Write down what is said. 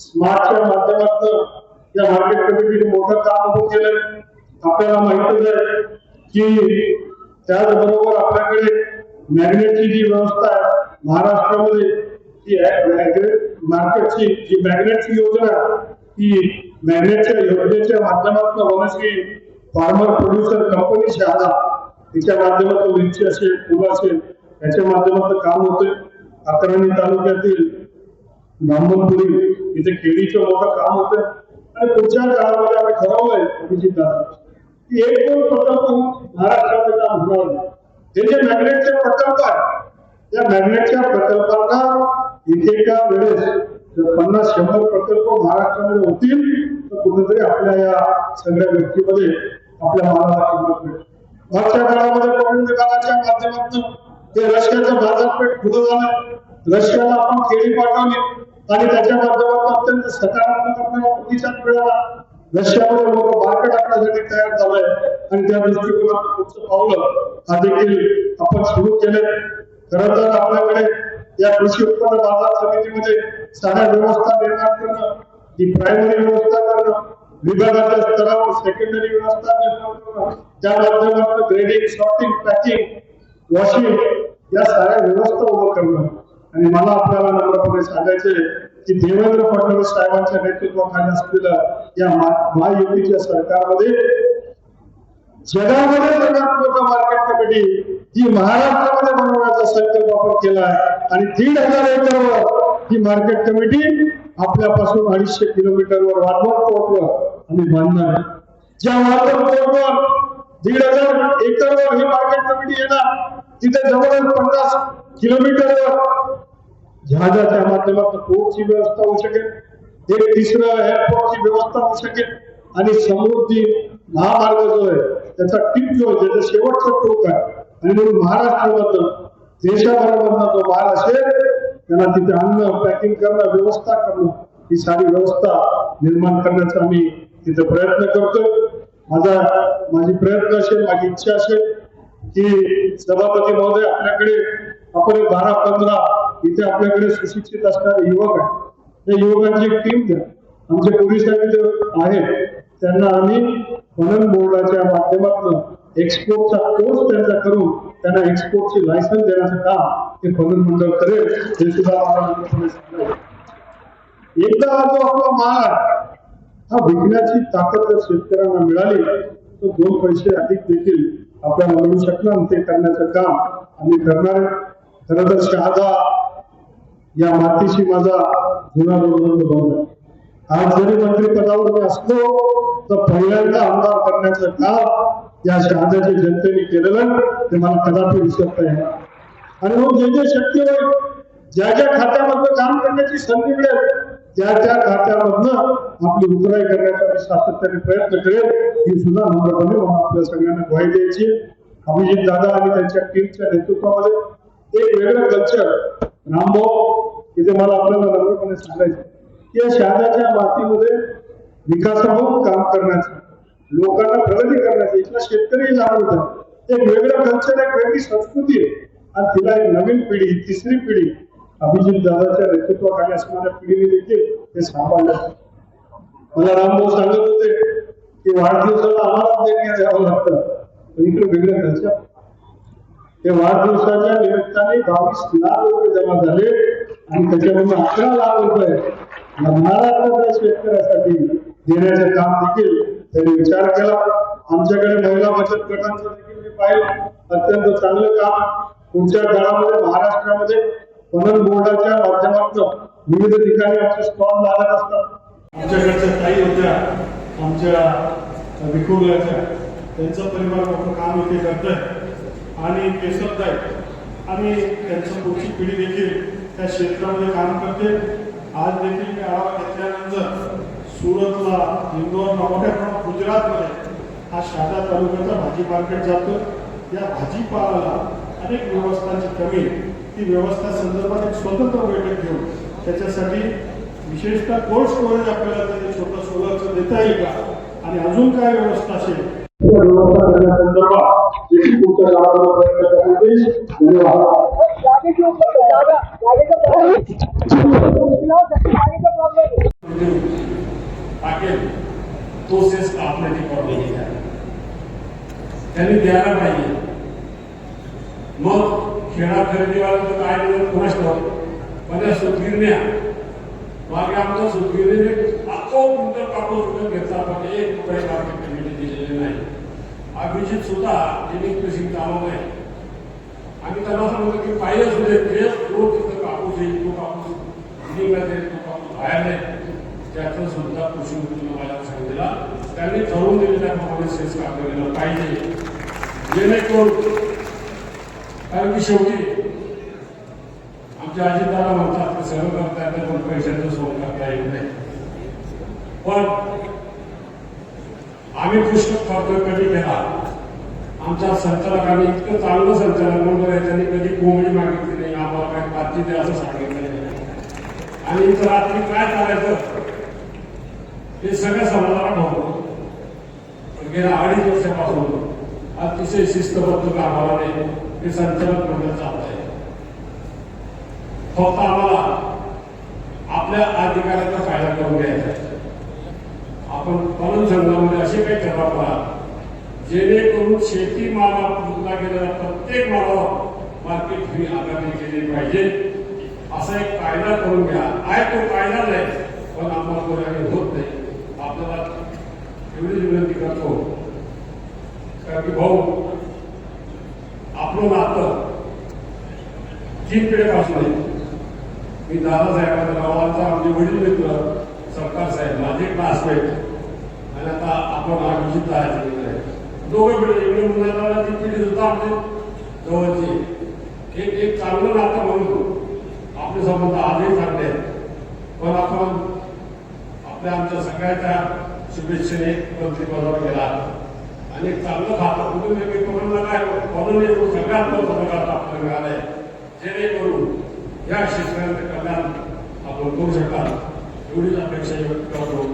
स्मार्टच्या माध्यमातून या मार्केट कमिटीने मोठं काम उभं केलंय आपल्याला माहितच आहे की त्याचबरोबर आपल्याकडे मॅग्नेटची जी व्यवस्था आहे महाराष्ट्रामध्ये ती मार्केटची जी मॅग्नेटची योजना ती मॅग्नेटच्या योजनेच्या माध्यमातून Vanashree farmer producer company Shahada तिच्या माध्यमातून रिची असेल फुल असेल. याच्या माध्यमातून काम होते अकराणी तालुक्यातील ब्राह्मणपुरी इथे केळीचं मोठं काम होतं. आणि पुढच्या काळामध्ये आम्ही ठरवलंय अभिजित एक दोन प्रकल्प महाराष्ट्राचं काम होणार नाही. हे जे मॅग्नेटचे प्रकल्प आहे त्या मॅग्नेटच्या प्रकल्पांना एकेका वेळेस जर पन्नास शंभर प्रकल्प महाराष्ट्रामध्ये होतील तर कुठेतरी आपल्या या सगळ्या व्यक्तीमध्ये आपल्या मालाला किंमत मिळेल. मागच्या काळामध्ये कोविड काळाच्या माध्यमातून ते रशियाचं बाजारपेठ खुलं झालं. रशियाला आपण केळी पाठवली. आणि त्याच्या माध्यमातून अत्यंत सकारात्मक आपल्याला प्रतिसाद मिळाला रशियामध्ये लोक मार्ग टाकण्यासाठी तयार झालंय. आणि त्या दृष्टिकोनातून पुढचं पावलं हा देखील आपण सुरू केले खर तर आपल्याकडे या कृषी उत्पन्न बाजार समितीमध्ये साऱ्या व्यवस्था निर्माण करणं ही प्रायमरी व्यवस्था करणं विभागाच्या स्तरावर सेकंडरी व्यवस्था निर्माण करणं त्या माध्यमातून ग्रेडिंग सॉर्टिंग पॅकिंग वॉशिंग या साऱ्या व्यवस्था उभं करणं. आणि मला आपल्याला नम्रपणे सांगायचे की देवेंद्र फडणवीस साहेबांच्या नेतृत्वाखाली असलेल्या या महायुतीच्या सरकारमध्ये जगामध्ये सगळ्यात मोठं मार्केट कमिटी ही महाराष्ट्रामध्ये बनवण्याचा संकल्प आपण केला आहे. आणि दीड हजार एकरवर ही मार्केट कमिटी आपल्यापासून अडीचशे किलोमीटरवर वाढवत पोहोचवर आम्ही बांधणार आहे. ज्या वाढवत पोहोचवर दीड हजार एकरवर ही मार्केट कमिटी येणार. तिथे जवळजवळ पन्नास किलोमीटरवर जहाजाच्या माध्यमातून पोर्टची व्यवस्था होऊ शकेल. एक तिसरं एअरपोर्टची व्यवस्था होऊ शकेल. आणि समृद्धी महामार्ग जो आहे त्याचा टीप जो आहे त्याचा शेवटचा टोक आहे. आणि म्हणून महाराष्ट्रामधनं देशाभरामधनं जो माल असेल त्यांना तिथे अन्न पॅकिंग करणं व्यवस्था करणं ही सारी व्यवस्था निर्माण करण्याचा आम्ही तिथे प्रयत्न करतो माझा माझी प्रयत्न असेल माझी इच्छा असेल की सभापती महोदय आपल्याकडे आपण एक बारा पंधरा इथे आपल्याकडे सुशिक्षित असणारे युवक आहेत. त्या युवकांची एक टीम द्या आमचे पोलिसांनी जे आहेत. त्यांना आम्ही वनन बोर्डाच्या माध्यमातून एक्सपोर्टचा कोर्स त्यांचा करून त्यांना एक्सपोर्टची लायसन्स देण्याचं काम ते फलन मंडळ करेल हे सुद्धा एकदा जो आपला माल हा विकण्याची ताकद जर शेतकऱ्यांना मिळाली तर दोन पैसे अधिक देखील आपल्याला मिळू शकणार. ते करण्याचं काम आम्ही करणार आहे. खरं तर शहादा या मातीशी माझा जुना बंद आज जरी मंत्रिपदावर मी असलो तर पहिल्यांदा आमदार करण्याचं काम या शहाद्याच्या जनतेने केलेलं ते मला कदापि विसरता येणार आणि मग जे जे शक्य होईल ज्या ज्या खात्यामधनं काम करण्याची संधी मिळेल त्या त्या खात्यामधनं आपली उतराई करण्याचा सातत्याने प्रयत्न करेल ही सुद्धा नम्रपणे आपल्या सगळ्यांना ग्वाही द्यायची अभिजित दादा आणि त्यांच्या टीमच्या नेतृत्वामध्ये एक वेगळं कल्चर रामभाऊ जे मला आपल्याला नम्रपणे सांगायचं? की या शहराच्या मातीमध्ये विकासाभाऊ काम करण्याचं लोकांना प्रगती करण्याचं इथला शेतकरी जाणवत आहे एक वेगळं कल्चर एक वेगळी संस्कृती आहे. आणि तिला एक नवीन पिढी तिसरी पिढी अभिजित दादाच्या नेतृत्वाखाली असणाऱ्या पिढीने देखील ते सांभाळलं. मला रामभाऊ सांगत होते की वाढदिवसाला आम्हाला देणग्या द्यावं लागतं. इकडे वेगळं कल्चर. ते वाढदिवसाच्या निमित्ताने बावीस लाख रुपये जमा झाले आणि त्याच्यामधून अकरा लाख रुपये या शेतकऱ्यासाठी देण्याचे काम देखील त्यांनी विचार केला. आमच्याकडे महिला बचत गटांचं देखील मी पाहिलं. अत्यंत चांगलं काम पुढच्या काळामध्ये महाराष्ट्रामध्ये पणन बोर्डाच्या माध्यमातून विविध ठिकाणी आमचे स्टॉल लागत असतात. आमच्याकडच्या ताई होत्या आमच्या विखुरल्याच्या. त्यांचं परिवार मोठं काम इथे करतंय. आणि केशवताई आणि त्यांची पुढची पिढी देखील त्या क्षेत्रामध्ये काम करते. आज देखील मी आढावा घेतल्यानंतर सुरतला इंदोरला मोठ्या प्रमाणात गुजरातमध्ये हा शहादा तालुक्याचा भाजी मार्केट जातो. या भाजीपाल्याला अनेक व्यवस्थांची कमी. ती व्यवस्था संदर्भात एक स्वतंत्र बैठक घेऊन त्याच्यासाठी विशेषतः कोल्ड स्टोरेज आपल्याला त्याचे छोटं सोलरचं देता येईल का? आणि अजून काय व्यवस्था असेल? संदर्भात व्यवस्था करण्यासंदर्भात देखील पुढच्या काळामध्ये प्रयत्न करण्यात येईल धन्यवाद गाड़ी के ऊपर ज्यादा गाड़ी का प्रॉब्लम आगे का प्रॉब्लम देऊ टाकेल तो सेस कापण्याची परवानगी द्या त्यांनी द्यायला पाहिजे मग खेळा खरेदीवाल्यांचं काय दिलं कुणाच पण या सुतगिरण्या मागे आमच्या सुतगिरणीने अख्खो क्विंटल कापूस विकत घेतला पण एक रुपये मार्केट कमिटी दिलेले नाही अभिजित सुद्धा त्यांनी कृषी चालवलं आहे. आम्ही त्यांना सांगतो की पाहिजे असू दे जे रोज तिथं कापूस येईल तो कापूस निघण्यात येईल तो कापूस बाहेर नाही. त्याचं सुद्धा कृषी उत्पन्न मला सांगितलेला त्यांनी ठरवून दिलेल्या प्रमाणे सेस काढलेलं पाहिजे. जेणेकरून कारण की शेवटी आमच्या अजितदादा म्हणतात की सर्व करता येतं पण पैशाचं सोड करता येत नाही. पण आम्ही पुस्तक खर्च कधी केला आमच्या संचालकांनी इतकं चांगलं संचालक म्हणून आहे त्यांनी कधी कोंबडी मागितली नाही आम्हाला काय बातची द्या असं सांगितलं आणि इथं रात्री काय करायचं हे सगळ्या समाजाला भावतो पण गेल्या अडीच वर्षापासून अतिशय शिस्तबद्ध कामाने हे संचालक मंडळ चालत आहे फक्त आम्हाला आपल्या अधिकाराचा फायदा करून घ्यायचा आहे. आपण पणन संघामध्ये असे काही ठराव करा जेणेकरून शेती माला गेलेला प्रत्येक मालावर मार्केट फी आकारणी केली पाहिजे. असा एक कायदा करून घ्या. आहे तो कायदा नाही पण अंमलबजावणी होत नाही. आपल्याला एवढीच विनंती करतो. कारण की भाऊ आपलं नातं तीन पिढ्यापासून आहे. मी दादासाहेबांच्या गावाचा आमचे वडील मित्र सरकार साहेब माझे क्लासमेट आणि आता आपण अभिजित आहे दोघं पिढी इकडे मुलांना ती पिढी सुद्धा आपली जवळची. एक एक चांगलं नातं म्हणून आपले संबंध आजही चांगले आहेत. पण आपण आपल्या आमच्या सगळ्याच्या शुभेच्छेने मंत्रिपदावर गेला आणि एक चांगलं खातं कुठून एक कोणाला काय म्हणून एक सगळ्यात मोठं पदार्थ आपल्याला मिळालंय. जेणेकरून या शेतकऱ्यांचं कल्याण आपण करू शकाल. एवढीच अपेक्षा व्यक्त करतो.